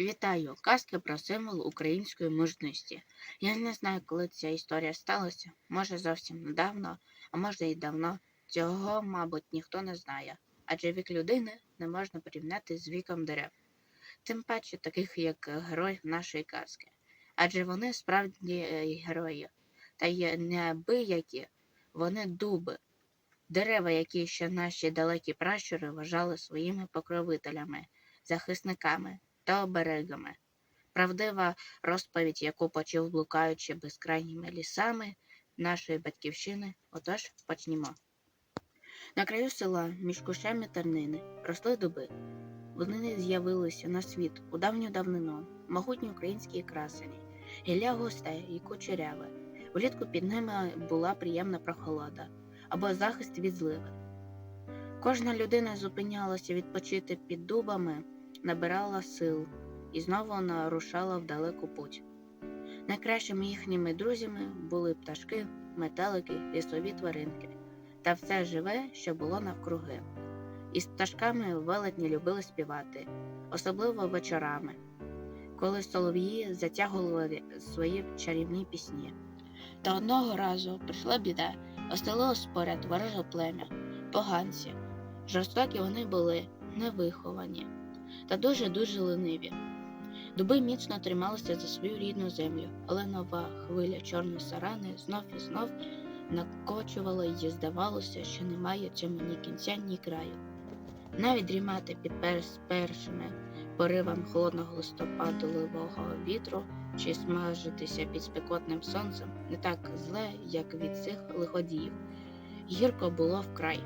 Вітаю! Казка про символ української мужності. Я не знаю, коли ця історія сталася. Може зовсім недавно, а може і давно. Цього, мабуть, ніхто не знає. Адже вік людини не можна порівняти з віком дерев. Тим паче таких, як герой нашої казки. Адже вони справді е, герої. Та є неабиякі, вони дуби. Дерева, які ще наші далекі пращури вважали своїми покровителями, захисниками та оберегами. Правдива розповідь, яку почув блукаючи безкрайніми лісами нашої батьківщини. Отож, почнімо. На краю села, між кущами тернини, росли дуби. Вони з'явилися на світ у давню давнину, могутні українські красені, гілля густе і кучеряве. Влітку під ними була приємна прохолода або захист від зливи. Кожна людина зупинялася відпочити під дубами, набирала сил і знову нарушала в далеку путь. Найкращими їхніми друзями були пташки, метелики, лісові тваринки та все живе, що було навкруги. Із пташками велетні любили співати, особливо вечорами, коли солов'ї затягували свої чарівні пісні. Та одного разу прийшла біда, осталилось поряд вороже плем'я, поганці. Жорстокі вони були, невиховані та дуже-дуже лениві. Дуби міцно трималися за свою рідну землю, але нова хвиля чорної сарани знов і знов накочувала і здавалося, що немає цьому ні кінця, ні краю. Навіть дрімати під першими поривами холодного листопадового вітру чи смажитися під спекотним сонцем не так зле, як від цих лиходіїв. Гірко було вкрай.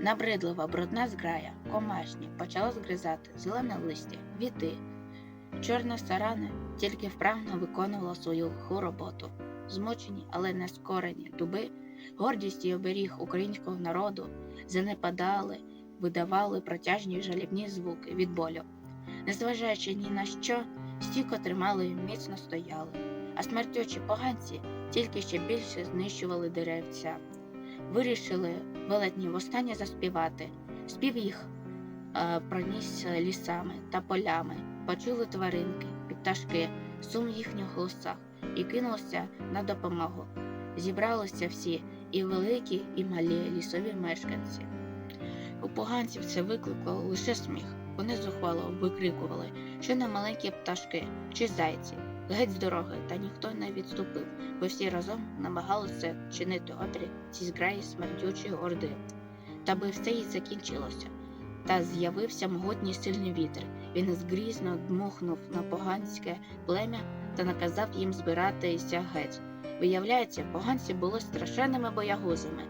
Набридлива брудна зграя, комашні, почала згризати зелене листя, віти. Чорна сарана тільки вправно виконувала свою лиху роботу. Змучені, але не скорені дуби, гордість і оберіг українського народу занепадали, видавали протяжні жалібні звуки від болю. Незважаючи ні на що, стійко тримали і міцно стояли, а смертючі поганці тільки ще більше знищували деревця. Вирішили велетні востаннє заспівати. Спів їх е, пронісся лісами та полями, почули тваринки і пташки, сум їхніх голосах і кинулося на допомогу. Зібралися всі, і великі, і малі лісові мешканці. У поганців це викликало лише сміх. Вони зухвало викрикували, що на маленькі пташки чи зайці, геть з дороги, та ніхто не відступив, бо всі разом намагалися чинити опір цій зграї смердючої орди. Та би все і закінчилося. Та з'явився могутній сильний вітер. Він згрізно дмухнув на поганське плем'я та наказав їм збиратися геть. Виявляється, поганці були страшенними боягузами,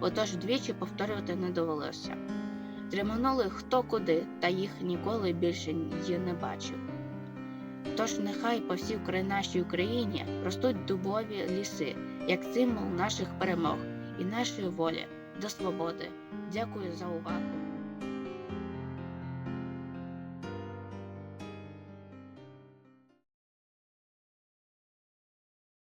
отож двічі повторювати не довелося. Триманули хто куди, та їх ніколи більше не бачив. Тож нехай по всій нашій Україні ростуть дубові ліси, як символ наших перемог і нашої волі до свободи. Дякую за увагу.